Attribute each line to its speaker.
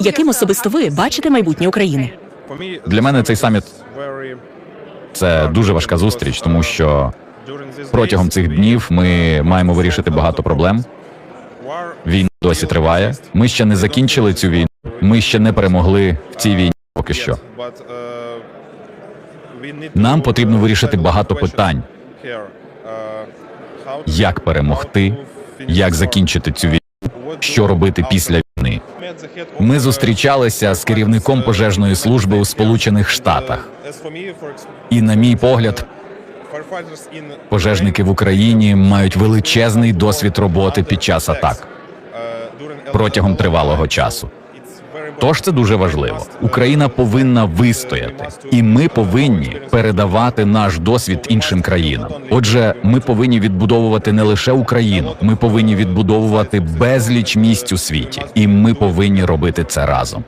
Speaker 1: Яким особисто ви бачите майбутнє України?
Speaker 2: Для мене цей саміт це дуже важка зустріч, тому що протягом цих днів ми маємо вирішити багато проблем. Війна досі триває. Ми ще не закінчили цю війну. Ми ще не перемогли в цій війні. Поки що нам потрібно вирішити багато питань: як перемогти, як закінчити цю війну, що робити після війни. Ми зустрічалися з керівником пожежної служби у Сполучених Штатах. І, на мій погляд, пожежники в Україні мають величезний досвід роботи під час атак протягом тривалого часу. Тож це дуже важливо. Україна повинна вистояти, і ми повинні передавати наш досвід іншим країнам. Отже, ми повинні відбудовувати не лише Україну, ми повинні відбудовувати безліч місць у світі, і ми повинні робити це разом.